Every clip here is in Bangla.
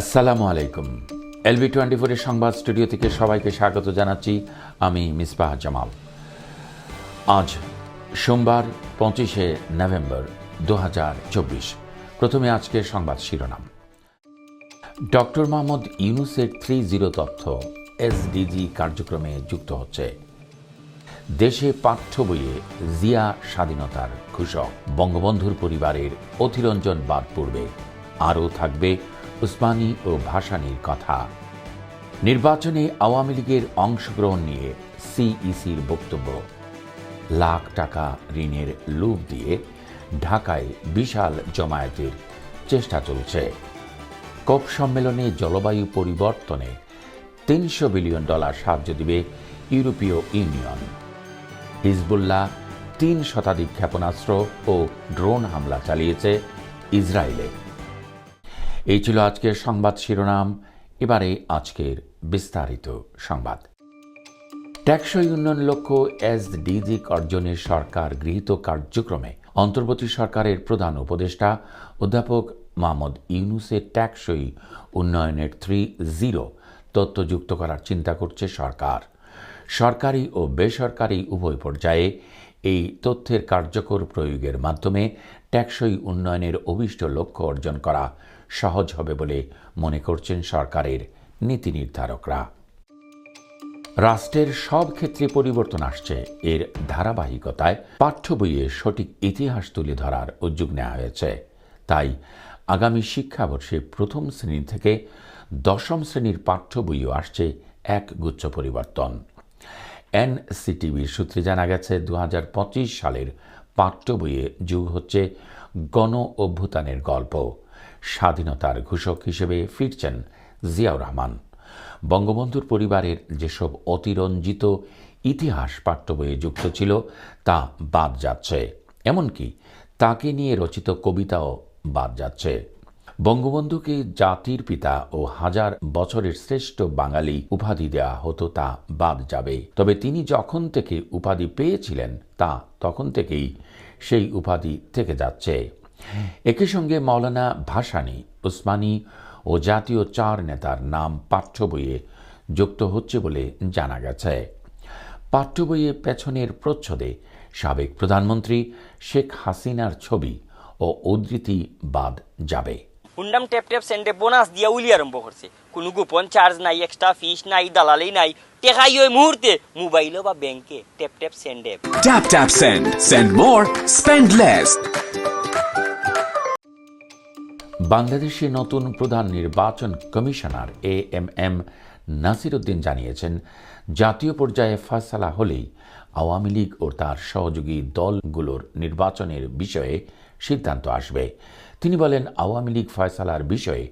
আসসালামু আলাইকুম। এলবি টোয়েন্টি ফোরের সংবাদ স্টুডিও থেকে সবাইকে স্বাগত জানাচ্ছি আমি মিসবাহ জামাল। আজ সোমবার পঁচিশে নভেম্বর দু হাজার চব্বিশ। প্রথমে আজকের সংবাদ শিরোনাম। ডক্টর মোহাম্মদ ইউনুসের থ্রি জিরো তথ্য এসডিজি কার্যক্রমে যুক্ত হচ্ছে। দেশে পাঠ্য বইয়ে জিয়া স্বাধীনতার ঘোষক বঙ্গবন্ধুর পরিবারের অতিরঞ্জন বাদ পড়বে। আরও থাকবে উসমানী ও ভাসানীর কথা। নির্বাচনে আওয়ামী লীগের অংশগ্রহণ নিয়ে সিইসির বক্তব্য। লাখ টাকা ঋণের লোভ দিয়ে ঢাকায় বিশাল জমায়েতের চেষ্টা চলছে। কোপ সম্মেলনে জলবায়ু পরিবর্তনে তিনশো বিলিয়ন ডলার সাহায্য দিবে ইউরোপীয় ইউনিয়ন। হিজবুল্লাহ তিন শতাধিক ক্ষেপণাস্ত্র ও ড্রোন হামলা চালিয়েছে ইসরায়েলে। এই ছিল আজকের সংবাদ শিরোনাম। এবারে আজকের বিস্তারিত সংবাদ। টেকসই উন্নয়ন লক্ষ্য এসডিজি অর্জনের সরকার গৃহীত কার্যক্রমে অন্তর্বর্তী সরকারের প্রধান উপদেষ্টা অধ্যাপক মোহাম্মদ ইউনুসের ট্যাক্সই উন্নয়নের থ্রি জিরো তথ্য যুক্ত করার চিন্তা করছে সরকার। সরকারি ও বেসরকারি উভয় পর্যায়ে এই তথ্যের কার্যকর প্রয়োগের মাধ্যমে টেকসই উন্নয়নের অভিষ্ট লক্ষ্য অর্জন করা সহজ হবে বলে মনে করছেন সরকারের নীতি নির্ধারকরা। রাষ্ট্রের সব ক্ষেত্রে পরিবর্তন আসছে। এর ধারাবাহিকতায় পাঠ্য বইয়ে সঠিক ইতিহাস তুলে ধরার উদ্যোগ নেওয়া হয়েছে। তাই আগামী শিক্ষাবর্ষে প্রথম শ্রেণি থেকে দশম শ্রেণির পাঠ্য বইও আসছে এক গুচ্ছ পরিবর্তন। এনসিটিভির সূত্রে জানা গেছে দু হাজার পঁচিশ সালের পাঠ্য বইয়ে যুগ হচ্ছে গণ অভ্যুত্থানের গল্প। স্বাধীনতার ঘোষক হিসেবে ফিরছেন জিয়াউর রহমান। বঙ্গবন্ধুর পরিবারের যেসব অতিরঞ্জিত ইতিহাস পাঠ্য বইয়ে যুক্ত ছিল, তা বাদ যাচ্ছে। এমনকি তাকে নিয়ে রচিত কবিতাও বাদ যাচ্ছে। বঙ্গবন্ধুকে জাতির পিতা ও হাজার বছরের শ্রেষ্ঠ বাঙালি উপাধি দেওয়া হতো, তা বাদ যাবে। তবে তিনি যখন থেকে উপাধি পেয়েছিলেন, তা তখন থেকেই সেই উপাধি থেকে যাচ্ছে। একই সঙ্গে মৌলানা ভাসানী উসমানী ও জাতীয় চার নেতার নাম পাঠ্য বইয়ে যুক্ত হচ্ছে বলে জানা গেছে। পাঠ্য বইয়ে পেছনের প্রচ্ছদে সাবেক প্রধানমন্ত্রী শেখ হাসিনার ছবি ও উদ্ধৃতি বাদ যাবে। হুন্ডাম ট্যাপ ট্যাপ সেন্ডে বোনাস দিয়া উলি আরম্ভ করছে। কোনো গোপন চার্জ নাই এক্সট্রা ফিস নাই দালালি নাই। টেকাই ওই মুহূর্তে মোবাইলও বা ব্যাংকে ট্যাপ ট্যাপ সেন্ডে। Tap tap send. Send more, spend less. বাংলাদেশে নতুন প্রধান নির্বাচন commissioner A M M Nasir Uddin জানিয়েছেন, জাতীয় পর্যায়ে ফয়সালা হলেই আওয়ামী লীগ ও তার সহযোগী দলগুলোর নির্বাচনের বিষয়ে সিদ্ধান্ত আসবে। তিনি বলেন, আওয়ামী লীগ ফয়সালার বিষয়ে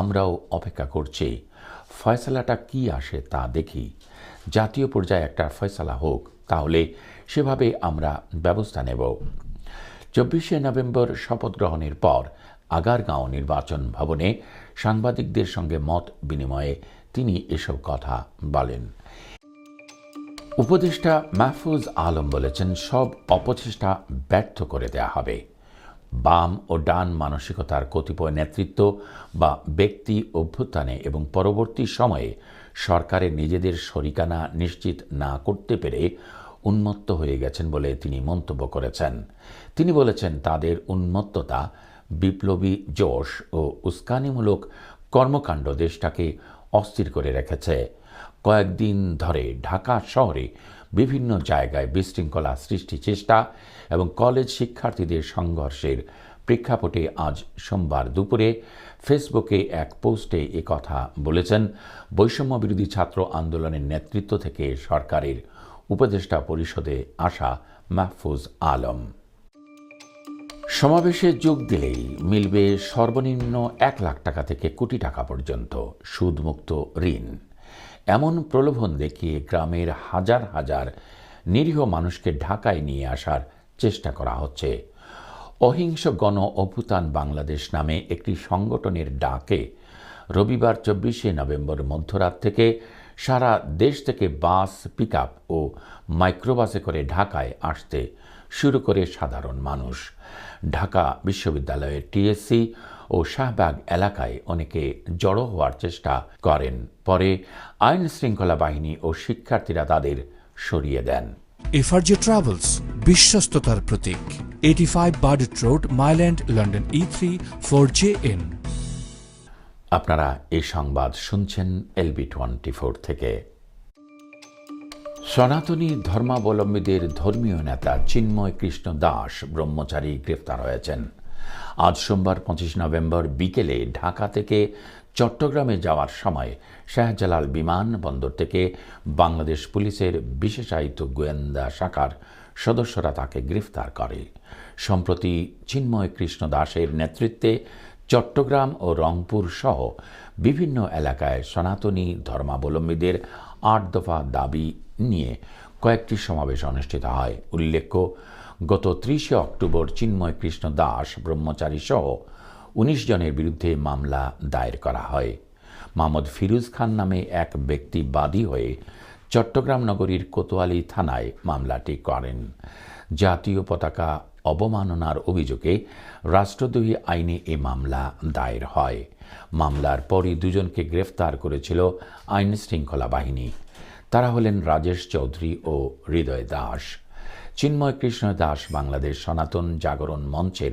আমরাও অপেক্ষা করছি। ফয়সালাটা কি আসে তা দেখি। জাতীয় পর্যায়ে একটা ফয়সালা হোক, তাহলে সেভাবে আমরা ব্যবস্থা নেব। চব্বিশে নভেম্বর শপথ গ্রহণের পর আগারগাঁও নির্বাচন ভবনে সাংবাদিকদের সঙ্গে মত বিনিময়ে তিনি এসব কথা বলেন। উপদেষ্টা মাহফুজ আলম বলেছেন, সব অপচেষ্টা ব্যর্থ করে দেয়া হবে। বাম ও ডান মানসিকতার কতিপয় নেতৃত্ব বা ব্যক্তি অভ্যুত্থানে এবং পরবর্তী সময়ে সরকারের নিজেদের শরিকানা নিশ্চিত না করতে পেরে উন্মত্ত হয়ে গেছেন বলে তিনি মন্তব্য করেছেন। তিনি বলেছেন, তাদের উন্মত্ততা বিপ্লবী জোশ ও উস্কানিমূলক কর্মকাণ্ড দেশটাকে অস্থির করে রেখেছে। কয়েকদিন ধরে ঢাকা শহরে বিভিন্ন জায়গায় বিশৃঙ্খলা সৃষ্টি চেষ্টা এবং কলেজ শিক্ষার্থীদের সংঘর্ষের প্রেক্ষাপটে আজ সোমবার দুপুরে ফেসবুকে এক পোস্টে কথা বলেছেন বৈষম্য বিরোধী ছাত্র আন্দোলনের নেতৃত্ব থেকে সরকারের উপদেষ্টা পরিষদে আসা মাহফুজ আলম। সমাবেশে যোগ দিলেই মিলবে সর্বনিম্ন এক লাখ টাকা থেকে কোটি টাকা পর্যন্ত সুদমুক্ত ঋণ। এমন প্রলোভন দেখিয়ে গ্রামের হাজার হাজার নিরীহ মানুষকে ঢাকায় নিয়ে আসার চেষ্টা করা হচ্ছে। অহিংস গণ অভ্যুত্থান বাংলাদেশ নামে একটি সংগঠনের ডাকে রবিবার চব্বিশে নভেম্বর মধ্যরাত থেকে সারা দেশ থেকে বাস পিক ও মাইক্রোবাসে করে ঢাকায় আসতে শুরু করে সাধারণ মানুষ। ঢাকা বিশ্ববিদ্যালয়ের টিএসসি ও শাহবাগ এলাকায় অনেকে জড়ো হওয়ার চেষ্টা করেন। পরে আইন শৃঙ্খলা বাহিনী ও শিক্ষার্থীরা তাদের সরিয়ে দেন। এফআরজে ট্রাভেলস বিশ্বস্ততার প্রতীক। Eighty five Burdett road Mile End London E three four J N আপনারা এই সংবাদ শুনছেন এলবি টোয়েন্টি ফোর থেকে। সনাতনী ধর্মাবলম্বীদের ধর্মীয় নেতা চিন্ময় কৃষ্ণ দাস ব্রহ্মচারী গ্রেফতার হয়েছেন। আজ সোমবার পঁচিশ নভেম্বর বিকেলে ঢাকা থেকে চট্টগ্রামে যাওয়ার সময় শাহজালাল বিমানবন্দর থেকে বাংলাদেশ পুলিশের বিশেষায়িত গোয়েন্দা শাখার সদস্যরা তাকে গ্রেফতার করে। সম্প্রতি চিন্ময় কৃষ্ণ দাসের নেতৃত্বে চট্টগ্রাম ও রংপুর সহ বিভিন্ন এলাকায় সনাতনী ধর্মাবলম্বীদের আট দফা দাবি নিয়ে কয়েকটি সমাবেশ অনুষ্ঠিত হয়। উল্লেখ্য, গত ত্রিশে অক্টোবর চিন্ময় কৃষ্ণ দাস, ব্রহ্মচারী সহ উনিশ জনের বিরুদ্ধে মামলা দায়ের করা হয়। মোহাম্মদ ফিরুজ খান নামে এক ব্যক্তি বাদী হয়ে চট্টগ্রাম নগরীর কোতোয়ালি থানায় মামলাটি করেন। জাতীয় পতাকা অবমাননার অভিযোগে রাষ্ট্রদ্রোহী আইনে এ মামলা দায়ের হয়। মামলার পরই দুজনকে গ্রেফতার করেছিল আইন শৃঙ্খলা বাহিনী। তারা হলেন রাজেশ চৌধুরী ও হৃদয় দাস। চিন্ময় কৃষ্ণ দাস বাংলাদেশ সনাতন জাগরণ মঞ্চের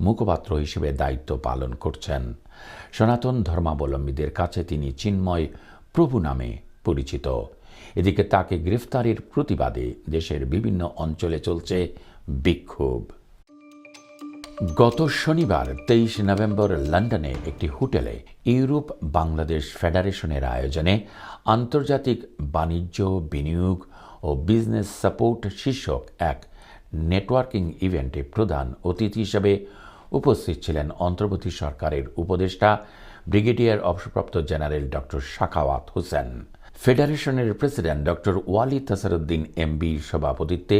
মুখপাত্র হিসেবে দায়িত্ব পালন করছেন। সনাতন ধর্মাবলম্বীদের কাছে তিনি চিন্ময় প্রভু নামে পরিচিত। এদিকে তাকে গ্রেফতারের প্রতিবাদে দেশের বিভিন্ন অঞ্চলে চলছে বিক্ষোভ। গত শনিবার তেইশ নভেম্বর লন্ডনে একটি হোটেলে ইউরোপ বাংলাদেশ ফেডারেশনের আয়োজনে আন্তর্জাতিক বাণিজ্য, বিনিয়োগ ও বিজনেস সাপোর্ট শীর্ষক এক নেটওয়ার্কিং ইভেন্টে প্রধান অতিথি হিসেবে উপস্থিত ছিলেন অন্তর্বর্তী সরকারের উপদেষ্টা, ব্রিগেডিয়ার অবসরপ্রাপ্ত জেনারেল ডক্টর শাখাওয়াত হোসেন। ফেডারেশনের প্রেসিডেন্ট ডক্টর ওয়ালি তাসারুদ্দিন এমবির সভাপতিত্বে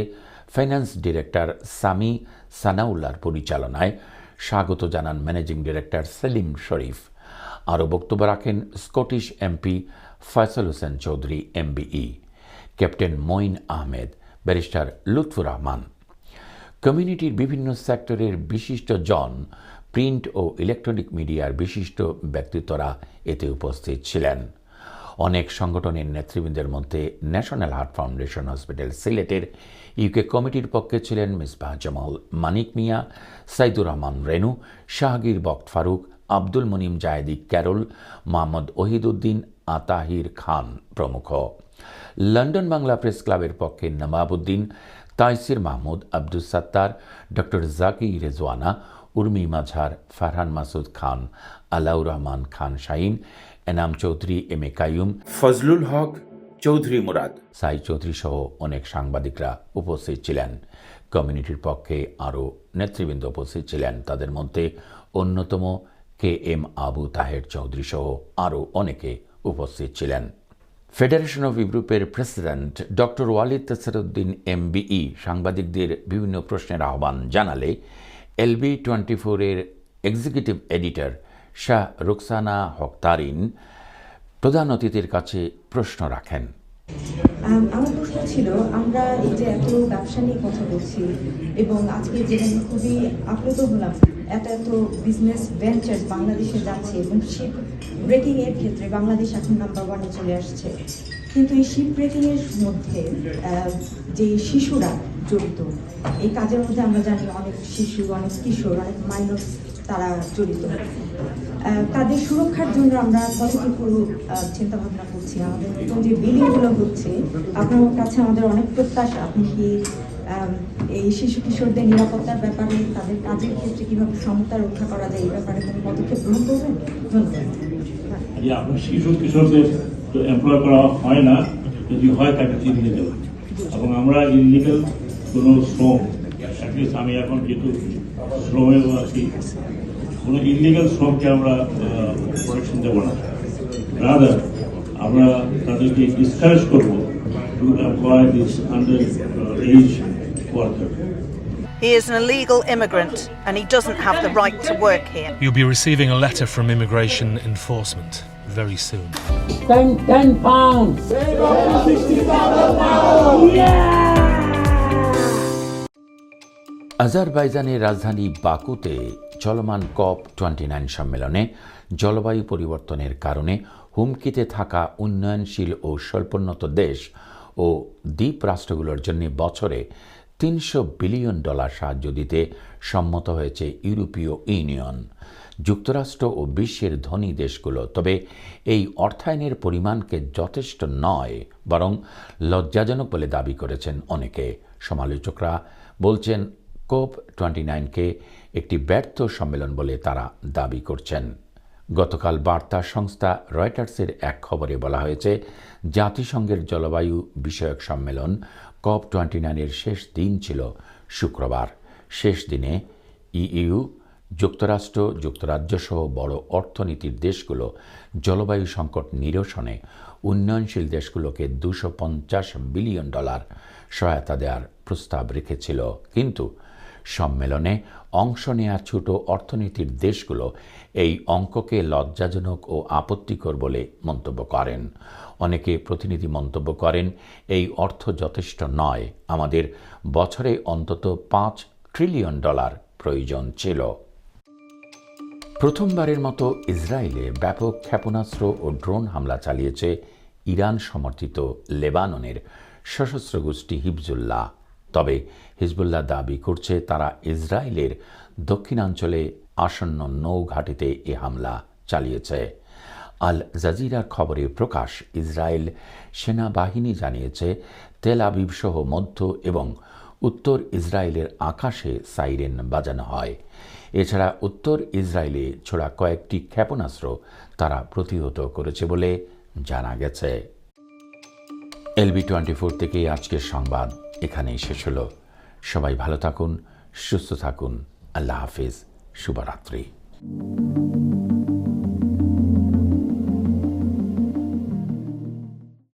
ফাইন্যান্স ডিরেক্টর সামি সানাউল্লার পরিচালনায় স্বাগত জানান ম্যানেজিং ডিরেক্টর সেলিম শরীফ আরও বক্তব্য রাখেন Scottish MP Faisal Hossain Chowdhury MBE captain Moin Ahmed barrister Lutfur Rahman কমিউনিটির বিভিন্ন সেক্টরের বিশিষ্ট জন প্রিন্ট ও ইলেকট্রনিক মিডিয়ার বিশিষ্ট ব্যক্তিত্বরা এতে উপস্থিত ছিলেন। অনেক সংগঠনের নেতৃবৃন্দের মধ্যে ন্যাশনাল হার্ট ফাউন্ডেশন হসপিটাল সিলেটের ইউকে কমিটির পক্ষে ছিলেন মিসবাহ জামাল মানিক মিয়া, সাইদুর রহমান রেনু, শাহগীর বক্ত ফারুক, আব্দুল মনিম জায়েদি ক্যারল মোহাম্মদ ওহিদুদ্দিন, আতাহির খান প্রমুখ। লন্ডন বাংলা প্রেস ক্লাবের পক্ষে Nababuddin Taisir Mahmud Abdul Sattar, doctor Zaki Rezwana, Urmi Majhar Farhan Masud Khan, Alaur Rahman Khan Shahin Enam Chowdhury M A Kaiyum. Fazlul Haque Chowdhury Murad. Sai Chowdhury সহ অনেক সাংবাদিকরা উপস্থিত ছিলেন। কমিউনিটির পক্ষে আরও নেতৃবৃন্দ উপস্থিত ছিলেন। তাদের মধ্যে অন্যতম কে এম আবু তাহের চৌধুরী সহ আরও অনেকে উপস্থিত ছিলেন। ফেডারেশন অফ ইউরোপের president doctor Walid Tasaruddin MBE সাংবাদিকদের বিভিন্ন প্রশ্নের আহ্বান জানালে এলবি টোয়েন্টি ফোরের এক্সিকিউটিভ এডিটর শাহ রুকসানা হকতারিন প্রধান অতিথির কাছে প্রশ্ন রাখেন। আম, আমার প্রশ্ন ছিল আমরা এই যে এত ব্যবসা নিয়ে কথা বলছি এবং আজকে যেখানে খুবই আপ্লুত হলাম এত এত বিজনেস ভেঞ্চার বাংলাদেশে যাচ্ছে এবং শিপ ব্রেকিং এর ক্ষেত্রে বাংলাদেশ এখন নাম্বার ওয়ানে চলে আসছে। কিন্তু এই শিপ ব্রেকিং এর মধ্যে যে শিশুরা জড়িত এই কাজের মধ্যে আমরা জানি অনেক শিশু অনেক কিশোর অনেক মাইনর তারা জড়িত। তাদের সুরক্ষার জন্য আমরা কতটুকু চিন্তা ভাবনা করছি। আমাদের নতুন যে বিলিংগুলো হচ্ছে আপনার কাছে আমাদের অনেক প্রত্যাশা। আপনি কি এই শিশু কিশোরদের নিরাপত্তার ব্যাপারে তাদের কাজের ক্ষেত্রে কীভাবে সমতা রক্ষা করা যায় এই ব্যাপারে কোনো পদক্ষেপ গ্রহণ করবেন? ধন্যবাদ। আপনার শিশু কিশোরদের তো এমপ্লয় করা হয় না যদি হয় তাকে এবং আমরা ইলিগাল কোনো শ্রম অ্যাটলিস্ট আমি এখন যেহেতু শ্রমে আছি কোনো ইলিগাল শ্রমকে আমরা প্রোটেকশন দেবো না রাদার আমরা তাদেরকে ডিসকারেজ করবো to employ this under age worker He is an illegal immigrant and he doesn't have the right to work here. You'll be receiving a letter from immigration enforcement very soon. আজারবাইজানের রাজধানী বাকুতে চলমান কপ টোয়েন্টি নাইন সম্মেলনে জলবায়ু পরিবর্তনের কারণে হুমকিতে থাকা উন্নয়নশীল ও স্বল্পোন্নত দেশ ও দ্বীপ রাষ্ট্রগুলোর জন্য বছরে তিনশো বিলিয়ন ডলার সাহায্য দিতে সম্মত হয়েছে ইউরোপীয় ইউনিয়ন। যুক্তরাষ্ট্র ও বিশ্বের ধনী দেশগুলো। তবে এই অর্থায়নের পরিমাণকে যথেষ্ট নয়, বরং লজ্জাজনক বলে দাবি করেছেন অনেকে। সমালোচকরা বলছেন কোপ টোয়েন্টি নাইনকে একটি ব্যর্থ সম্মেলন বলে তারা দাবি করছেন। গতকাল বার্তা সংস্থা রয়টার্সের এক খবরে বলা হয়েছে, জাতিসংঘের জলবায়ু বিষয়ক সম্মেলন কপ টোয়েন্টি নাইনের শেষ দিন ছিল শুক্রবার। শেষ দিনে ইইউ, যুক্তরাষ্ট্র, যুক্তরাজ্য সহ বড় অর্থনীতির দেশগুলো জলবায়ু সংকট নিরসনে উন্নয়নশীল দেশগুলোকে দুশো বিলিয়ন ডলার সহায়তা দেওয়ার প্রস্তাব রেখেছিল। কিন্তু সম্মেলনে অংশ নেয়া ছোট অর্থনীতির দেশগুলো এই অঙ্ককে লজ্জাজনক ও আপত্তিকর বলে মন্তব্য করেন। অনেকে প্রতিনিধি মন্তব্য করেন, এই অর্থ যথেষ্ট নয়। আমাদের বছরে অন্তত পাঁচ ট্রিলিয়ন ডলার প্রয়োজন ছিল। প্রথমবারের মতো ইসরায়েলে ব্যাপক ক্ষেপণাস্ত্র ও ড্রোন হামলা চালিয়েছে ইরান সমর্থিত লেবাননের সশস্ত্র গোষ্ঠী হিফজুল্লাহ তবে হিজবুল্লাহ দাবি করছে তারা ইসরায়েলের দক্ষিণাঞ্চলে আসন্ন নৌঘাটিতে এ হামলা চালিয়েছে। আল জাজিরার খবরে প্রকাশ, ইসরায়েল সেনাবাহিনী জানিয়েছে, তেল আবিব সহ মধ্য এবং উত্তর ইসরায়েলের আকাশে সাইরেন বাজানো হয়। এছাড়া উত্তর ইসরায়েলে ছোড়া কয়েকটি ক্ষেপণাস্ত্র তারা প্রতিহত করেছে বলে জানা গেছে। এলবি টোয়েন্টি ফোর থেকে আজকের সংবাদ। এখানেই শেষ হলো। সবাই ভালো থাকুন সুস্থ থাকুন। আল্লাহ হাফিজ। শুভরাত্রি।